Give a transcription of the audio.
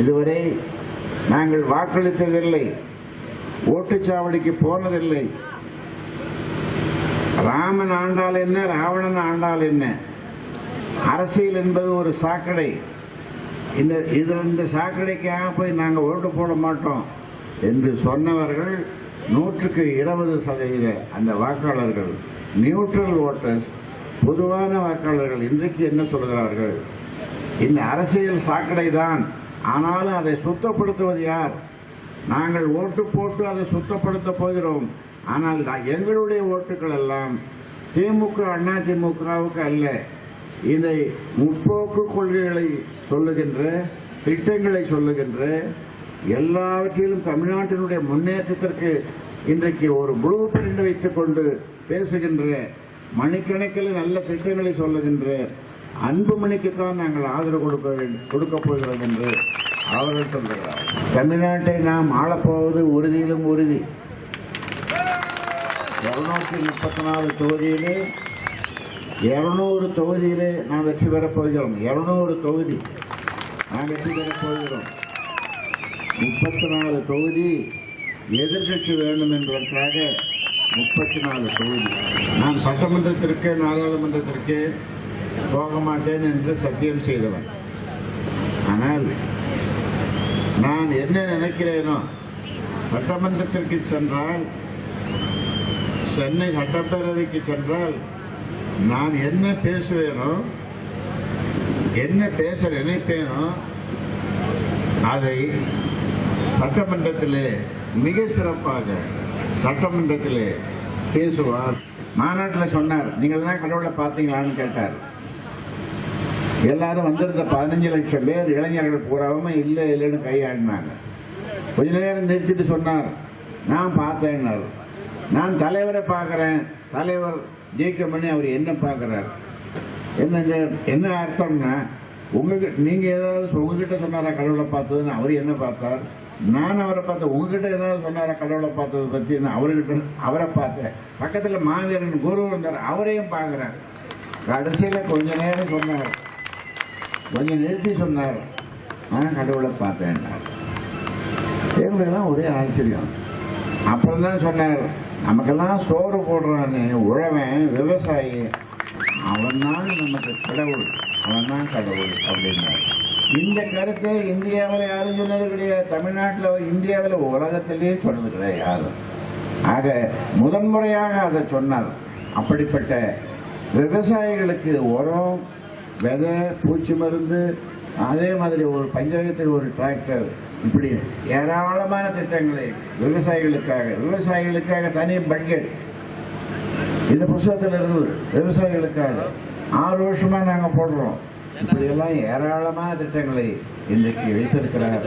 இதுவரை நாங்கள் வாக்களித்ததில்லை. ஓட்டுச்சாவடிக்கு போனதில்லை. ராமன் ஆண்டால் என்ன ராவணன் ஆண்டால் என்ன? அரசியல் என்பது ஒரு சாக்கடை. இந்த இது இந்த சாக்கடைக்காக போய் நாங்கள் ஓட்டு போட மாட்டோம் என்று சொன்னவர்கள் நூற்றுக்கு இருபது சதவீத அந்த வாக்காளர்கள் நியூட்ரல் ஓட்டர்ஸ் பொதுவான வாக்காளர்கள் இன்றைக்கு என்ன சொல்கிறார்கள்? இந்த அரசியல் சாக்கடை தான் ஆனாலும் அதை சுத்தப்படுத்துவது யார்? நாங்கள் ஓட்டு போட்டு அதை சுத்தப்படுத்த போகிறோம். ஆனால் நான் எங்களுடைய ஓட்டுகள் எல்லாம் திமுக அண்ணா திமுகவுக்கு அல்ல. இதை முற்போக்கு கொள்கைகளை சொல்லுகின்ற திட்டங்களை சொல்லுகின்ற எல்லாவற்றிலும் தமிழ்நாட்டினுடைய முன்னேற்றத்திற்கு இன்றைக்கு ஒரு முழு பிரிண்ட் வைத்துக் கொண்டு பேசுகின்ற மணிக்கணக்கில் நல்ல திட்டங்களை சொல்லுகின்ற அன்புமணிக்குத்தான் நாங்கள் ஆதரவு கொடுக்க வேண்டும் போகிறோம் என்று அவர்கள் சொல்கிறார் தமிழ்நாட்டை நாம் ஆளப்போவது உறுதியிலும் உறுதி. இருநூற்றி முப்பத்தி நாலு தொகுதியிலே இருநூறு தொகுதியிலே நாம் வெற்றி பெறப் போகிறோம். இருநூறு தொகுதி நாம் வெற்றி பெறப் போகிறோம். முப்பத்தி நாலு தொகுதி எதிர்கட்சி வேண்டும் என்பதற்காக முப்பத்தி நாலு தொகுதி. நான் சட்டமன்றத்திற்கு நாடாளுமன்றத்திற்கு போக மாட்டேன் என்று சத்தியம் செய்தவன். ஆனால் நான் என்ன நினைக்கிறேனோ சட்டமன்றத்திற்கு சென்றால் சென்னை சட்டப்பேரவைக்கு சென்றால் நான் என்ன பேசுவேனோ என்ன பேச நினைப்பேனோ அதை சட்டமன்றத்திலே மிக சிறப்பாக சட்டமன்றத்திலே பேசுவார். மாநாட்டில் சொன்னார் நீங்கள் தான் கடவுளை பார்த்தீங்களான்னு கேட்டார். எல்லாரும் வந்திருந்த பதினஞ்சு லட்சம் பேர் இளைஞர்கள் பூராவுமே இல்லை இல்லைன்னு கையாடினாங்க கொஞ்ச நேரம் நிறுத்திட்டு சொன்னார். நான் பார்த்தேன்னார். நான் தலைவரை பார்க்குறேன். தலைவர் ஜெயிக்க பண்ணி அவர் என்ன பார்க்குறார்? என்னங்க என்ன அர்த்தம்னா உங்ககிட்ட நீங்கள் ஏதாவது உங்ககிட்ட சொன்னாரா கடவுளை பார்த்ததுன்னு? அவர் என்ன பார்த்தார்? நான் அவரை பார்த்தேன் உங்ககிட்ட ஏதாவது சொன்னாரா கடவுளை பார்த்ததை பற்றி நான் அவர்கிட்ட அவரை பார்த்தேன். பக்கத்தில் மாவீரன் குரு இருந்தார் அவரையும் பார்க்குறேன் கடைசியில் கொஞ்ச நேரம் சொன்னார். கொஞ்சம் நிறுத்தி சொன்னார். நான் கடவுளை பார்த்தேன்னார். எங்களுக்கெல்லாம் ஒரே ஆச்சரியம். அப்புறம் தான் சொன்னார் நமக்கெல்லாம் சோறு போடுறானே உழவன் விவசாயி. அவன்தான் நமக்கு கடவுள் அவன் தான் கடவுள் அப்படின்னார். இந்த கருத்தை இந்தியாவில் யாரும் சொன்னது கிடையாது. தமிழ்நாட்டில் இந்தியாவில் உலகத்திலேயே சொன்னது கிடையாது யாரும். ஆக முதன்முறையாக அதை சொன்னார். அப்படிப்பட்ட விவசாயிகளுக்கு உரம் விதை பூச்சி மருந்து அதே மாதிரி ஒரு பஞ்சாயத்தில் ஒரு டிராக்டர் இப்படி ஏராளமான திட்டங்களை விவசாயிகளுக்காக விவசாயிகளுக்காக தனி பட்ஜெட் இந்த புஸ்தகத்தில் இருந்தது விவசாயிகளுக்காக ஆறு வருஷமா நாங்கள் போடுறோம். இப்படியெல்லாம் ஏராளமான திட்டங்களை இன்றைக்கு வைத்திருக்கிறார்